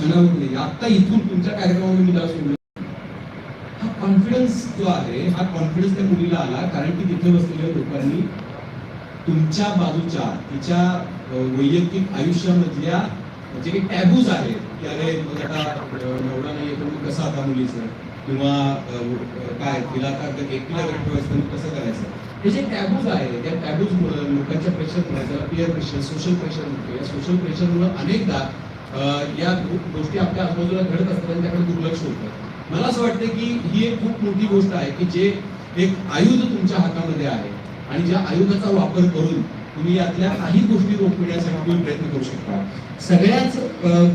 क्षणामध्ये म्हणजे आता इथून तुमच्या कार्यक्रमामध्ये मी त्याला सोडलं. हा कॉन्फिडन्स जो आहे हा कॉन्फिडन्स त्या मुलीला आला कारण की तिथे बसलेल्या लोकांनी तुमच्या बाजूच्या तिच्या वैयक्तिक आयुष्यामधल्या जे काही टॅबूज आहेत की अरे मग आता नवरा नाही तर मग कसं आता मुलीचं? किंवा काय तिला आता एकटीला ठेवायचं कसं करायचं. हे जे टॅबूज आहे त्या टॅबूज मुळे लोकांच्या प्रेशरमुळे त्याला पिअर प्रेशर सोशल प्रेशर म्हणतो या सोशल प्रेशरमुळे अनेकदा या गोष्टी आपल्या आजूबाजूला घडत असतात आणि त्याकडे दुर्लक्ष होतं. मला असं वाटतं की ही एक खूप मोठी गोष्ट आहे की जे एक आयुध तुमच्या हातामध्ये आहे आणि ज्या आयुधाचा वापर करून तुम्ही यातल्या काही गोष्टी रोखण्यासाठी तुम्ही प्रयत्न करू शकता. सगळ्याच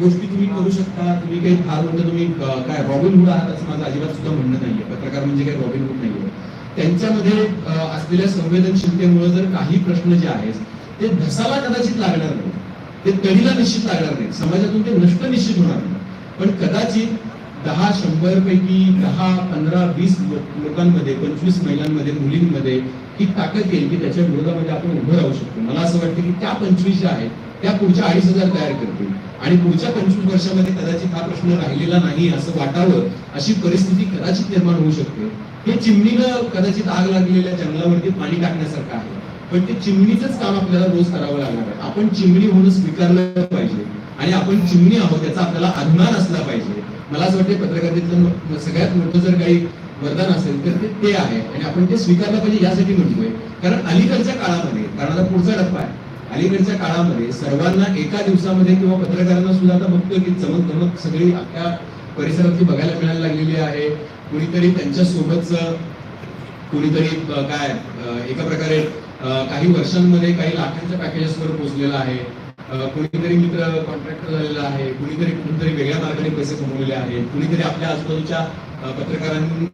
गोष्टी तुम्ही करू शकता. तुम्ही काही फार मोठं तुम्ही काय रॉबिन हुड आहात असं माझं अजिबात सुद्धा म्हणणं नाहीये. पत्रकार म्हणजे काही रॉबिन हुड नाहीये. त्यांच्यामध्ये असलेल्या संवेदनशीलतेमुळे जर काही प्रश्न जे आहेत ते धसाला कदाचित लागणार नाही. ते तडीला निश्चित लागणार नाही. समाजातून ते नष्ट निश्चित होणार नाही. पण कदाचित दहा शंभर पैकी दहा पंधरा वीस लोकांमध्ये पंचवीस महिलांमध्ये मुलींमध्ये ही ताकद येईल की त्याच्या विरोधामध्ये आपण उभं राहू शकतो. मला असं वाटतं की त्या पंचवीस ज्या आहेत त्या पुढच्या अडीच हजार तयार करतील. आणि पुढच्या पंचवीस वर्षामध्ये कदाचित हा प्रश्न राहिलेला नाही असं वाटावं अशी परिस्थिती कदाचित निर्माण होऊ शकते. हे चिमणीनं कदाचित आग लागलेल्या जंगलावरती पाणी टाकण्यासारखं आहे. पण ते चिमणीचंच काम आपल्याला रोज करावं लागणार आहे. आपण चिमणी म्हणून स्वीकारलं पाहिजे. आणि आपण चिमणी आहोत त्याचा आपल्याला अभिमान असला पाहिजे. मला असं वाटतं पत्रकारितेतलं सगळ्यात मोठं जर काही वरदान असेल तर ते ते आहे. आणि आपण ते स्वीकारलं पाहिजे यासाठी म्हणतोय. कारण अलीकडच्या काळामध्ये कारण आता पुढचा टप्पा आहे. अलीकडच्या काळामध्ये सर्वांना एका दिवसामध्ये किंवा पत्रकारांना सुद्धा आता बघतोय की चमक धमक सगळी अख्ख्या परिसरातली बघायला मिळायला लागलेली आहे. कुणीतरी त्यांच्या सोबतच कुणीतरी काय एका प्रकारे काही वर्षांमध्ये काही लाखांच्या पॅकेजेसवर पोहोचलेला आहे. कुणीतरी मित्र कॉन्ट्रॅक्टर झालेला आहे. कुणीतरी कुणीतरी वेगळ्या मार्गाने पैसे कमवलेले आहेत. कुणीतरी आपल्या आजूबाजूच्या पत्रकारांनी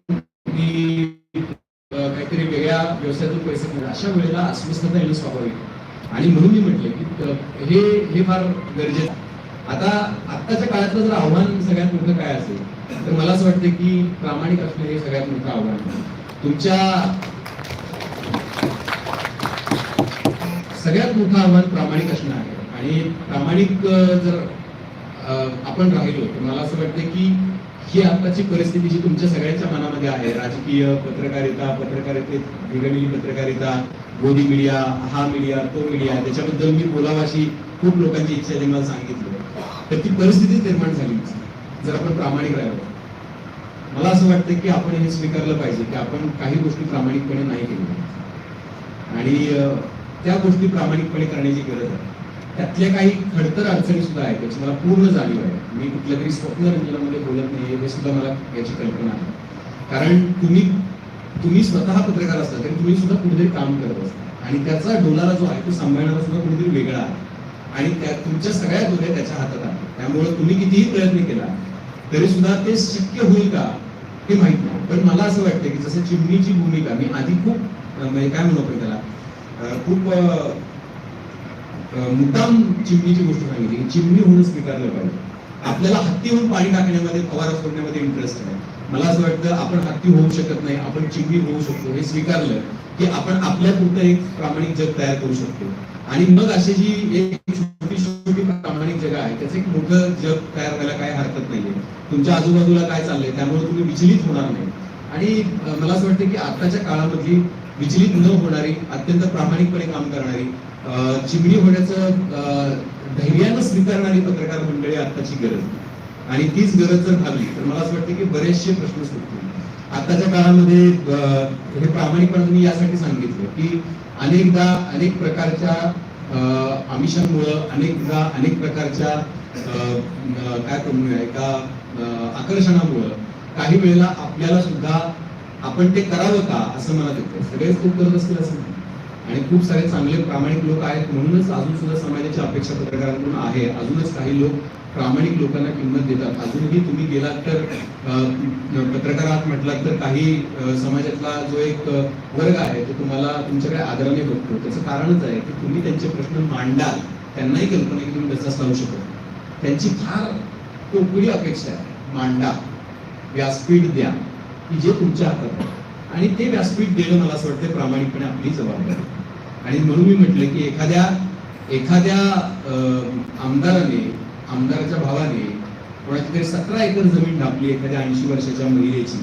काहीतरी वेगळ्या व्यवसायातून पैसे कमवले. अशा वेळेला अस्वस्थता येणं स्वाभाविक. आणि म्हणून मी म्हटले की हे हे फार गरजेचं आता आत्ताच्या काळातलं जर आव्हान सगळ्यात मोठं काय असेल? तर मला असं वाटतं की प्रामाणिक असणं हे सगळ्यात मोठं आव्हान तुमच्या सगळ्यात मोठं आव्हान प्रामाणिक असणं आहे. आणि प्रामाणिक जर आपण राहिलो तर मला असं वाटतं की ही आताची परिस्थिती जी तुमच्या सगळ्यांच्या मनामध्ये आहे राजकीय पत्रकारिता पत्रकारितेत बिघडलेली पत्रकारिता गोदी मीडिया हा मीडिया तो मीडिया त्याच्याबद्दल मी बोलावाशी खूप लोकांची इच्छा आहे त्यांनी मला सांगितलं. तर ती परिस्थिती निर्माण झाली. जर आपण प्रामाणिक राहिलो मला असं वाटतं की आपण हे स्वीकारलं पाहिजे की आपण काही गोष्टी प्रामाणिकपणे नाही केल्या. आणि त्या गोष्टी प्रामाणिकपणे करण्याची गरज आहे. त्यातल्या काही खडतर अडचणी सुद्धा आहेत त्याची मला पूर्ण जाणीव आहे. मी कुठल्या तरी स्वप्नरंजनामध्ये बोलत नाही हे सुद्धा मला याची कल्पना आहे. कारण तुम्ही तुम्ही स्वतः पत्रकार असता तरी तुम्ही सुद्धा कुठेतरी काम करत असता. आणि त्याचा डोलारा जो आहे तो सांभाळणारा सुद्धा कुठेतरी वेगळा आहे. आणि त्या तुमच्या सगळ्या डोळे त्याच्या हातात आहे त्यामुळे तुम्ही कितीही प्रयत्न केला तरी सुद्धा ते शक्य होईल का हे माहीत नाही. पण मला असं वाटतं की जसं चिमणीची भूमिका मी आधी खूप म्हणजे काय म्हणू आपण त्याला? खूप मुद्दाम चिमणीची गोष्ट सांगितली की चिमणी होऊन स्वीकारलं पाहिजे. आपल्याला हत्ती होऊन पाणी टाकण्यामध्ये फवारा सोडण्यामध्ये इंटरेस्ट आहे. मला असं वाटतं आपण हत्ती होऊ शकत नाही आपण चिमणी होऊ शकतो. हे स्वीकारलं की आपण आपल्या पुरतं एक प्रामाणिक जग तयार करू शकतो. आणि मग अशी जी एक छोटी छोटी प्रामाणिक जग आहे त्याचं एक मोठं जग तयार व्हायला काय हरकत नाहीये. तुमच्या आजूबाजूला काय चाललंय त्यामुळे तुम्ही विचलित होणार नाही. आणि मला असं वाटतं की आताच्या काळामधली विचलित न होणारी अत्यंत प्रामाणिकपणे काम करणारी चिमणी होण्याचं धैर्यानं स्वीकारणारी पत्रकार मंडळी आताची गरज आणि तीच गरज जर भागली तर मला असं वाटतं की बरेचसे प्रश्न सुटतील. आताच्या काळामध्ये हे प्रामाणिकपणे तुम्ही यासाठी सांगितलं की अनेकदा अनेक प्रकारच्या अं, आमिषांमुळं अनेकदा अनेक प्रकारच्या अं, काय म्हणूया एका आकर्षणामुळं काही वेळेला आपल्याला सुद्धा आपण ते करावं का असं मला येतं सगळेच खूप करत असतील असं नाही. आणि खूप सारे चांगले प्रामाणिक लोक आहेत म्हणूनच अजून सुद्धा समाजाची अपेक्षा पत्रकारांकडून आहे. अजूनच काही लोक प्रामाणिक लोकांना किंमत देतात. अजूनही तुम्ही गेलात तर पत्रकारात म्हटलात तर काही समाजातला जो एक वर्ग आहे तो तुम्हाला तुमच्याकडे आदराने बघतो. त्याचं कारणच आहे की तुम्ही त्यांचे प्रश्न मांडाल. त्यांनाही कल्पना की तुम्ही त्याचा लावू शकत त्यांची फार टोकरी अपेक्षा आहे. मांडा. व्यासपीठ द्या. की जे तुमच्या हातात आहे. आणि ते व्यासपीठ देणं मला असं वाटतं प्रामाणिकपणे आपली जबाबदारी आणि म्हणून मी म्हटलं की एखाद्या एखाद्या अं, आमदाराने आमदाराच्या भावाने कोणाची तरी सतरा एकर जमीन ढापली एखाद्या ऐंशी वर्षाच्या महिलेची.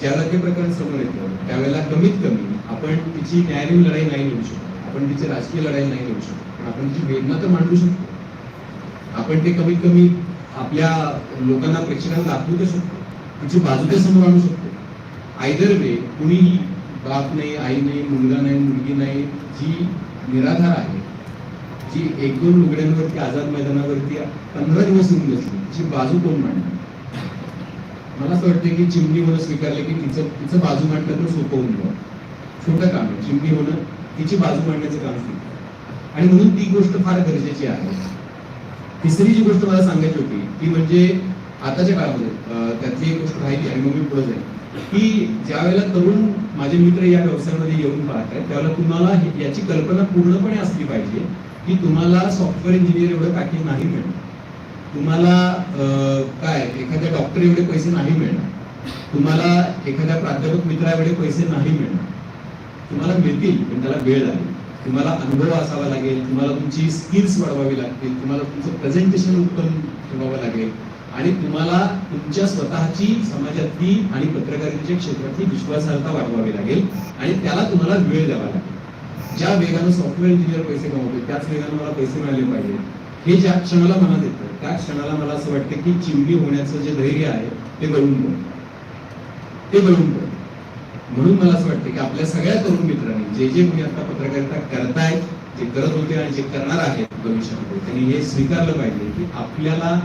ज्यावेळेला ते प्रकरण समोर येतं त्यावेळेला कमीत कमी आपण तिची न्यायालयीन लढाई नाही लढू शकतो. आपण तिची राजकीय लढाई नाही लढू शकतो. पण आपण तिची वेदना तर मांडू शकतो. आपण ते कमीत कमी आपल्या लोकांना प्रेक्षकांना दाखवू तर शकतो. तिची बाजू समोर आणू शकतो. आयदर वे कुणीही बाप नाही आई नाही मुलगा नाही मुलगी नाही जी निराधार आहे जी एक दोन लुगड्यांवरती आझाद मैदानावरती पंधरा दिवस येऊन बसली तिची बाजू कोण मांडणार? मला असं वाटतं की चिमणी होणं स्वीकारलं की तिचं तिचं बाजू मांडणं तर सोपं होऊन जाईल. छोटं काम आहे चिमणी होणं तिची बाजू मांडण्याचं काम स्वीकार आणि म्हणून ती गोष्ट फार गरजेची आहे. तिसरी जी गोष्ट मला सांगायची होती ती म्हणजे आताच्या काळामध्ये त्यातली एक गोष्ट राहिली आणि मग मी पुढे जाईल की ज्या वेळेला तरुण माझे मित्र या व्यवसायामध्ये येऊन पाहत आहेत त्यावेळेला तुम्हाला याची कल्पना पूर्णपणे असली पाहिजे की तुम्हाला सॉफ्टवेअर इंजिनियर एवढं पॅकेज नाही मिळणार. तुम्हाला काय एखाद्या डॉक्टर एवढे पैसे नाही मिळणार. तुम्हाला एखाद्या प्राध्यापक मित्रा एवढे पैसे नाही मिळणार. तुम्हाला मिळतील पण त्याला वेळ लागेल. तुम्हाला अनुभव असावा लागेल तुम्हाला तुमची स्किल्स वाढवावी लागतील तुम्हाला तुमचं प्रेझेंटेशन उत्तम ठेवावं लागेल. आणि तुम्हाला तुमच्या स्वतःची समाजातली आणि पत्रकारितेच्या क्षेत्रातली विश्वासार्हता वाढवावी लागेल आणि त्याला तुम्हाला वेळ द्यावा लागेल. ज्या वेगानं सॉफ्टवेअर इंजिनियर पैसे कमावते त्याच वेगानं मला पैसे मिळाले पाहिजे. हे ज्या क्षणाला मनात येतं त्या क्षणाला मला असं वाटतं की चिमणी होण्याचं जे धैर्य आहे ते गळून पडतं ते गळून पडतं म्हणून मला असं वाटतं की आपल्या सगळ्या तरुण मित्रांनी जे जे कोणी आता पत्रकारिता करतायत जे करत होते आणि जे करणार आहेत भविष्यामध्ये त्यांनी हे स्वीकारलं पाहिजे की आपल्याला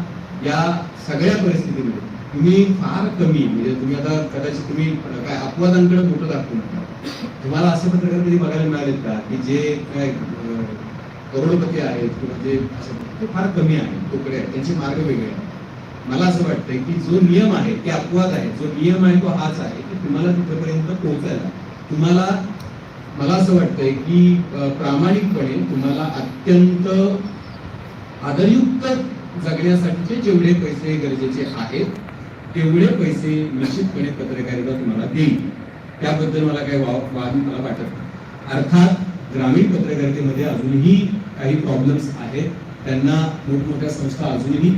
या सगळ्या परिस्थितीमध्ये तुम्ही फार कमी म्हणजे तुम्ही आता कदाचित तुम्ही काय अपवादांकडे मोठं दाखवू नका. तुम्हाला असं पत्रकार कधी बघायला मिळालेत का? की जे काय करोडपती आहेत किंवा जे असं ते फार कमी आहेत तोकडे आहेत त्यांचे मार्ग वेगळे आहेत. मला असं वाटतंय की जो नियम आहे ते अपवाद आहे. जो नियम आहे तो हाच आहे की तुम्हाला तिथपर्यंत पोहोचायला. तुम्हाला मला असं वाटतंय की प्रामाणिकपणे तुम्हाला अत्यंत आदरयुक्त जगण्यासाठीचे जेवढे पैसे गरजेचे आहेत तेवढे पैसे निश्चितपणे पत्रकारिता तुम्हाला देईल. त्याबद्दल मला काही वा- वाद मला वाटत अर्थात ग्रामीण पत्रकारितेमध्ये अजूनही काही प्रॉब्लेम्स आहेत. त्यांना मोठमोठ्या संस्था अजूनही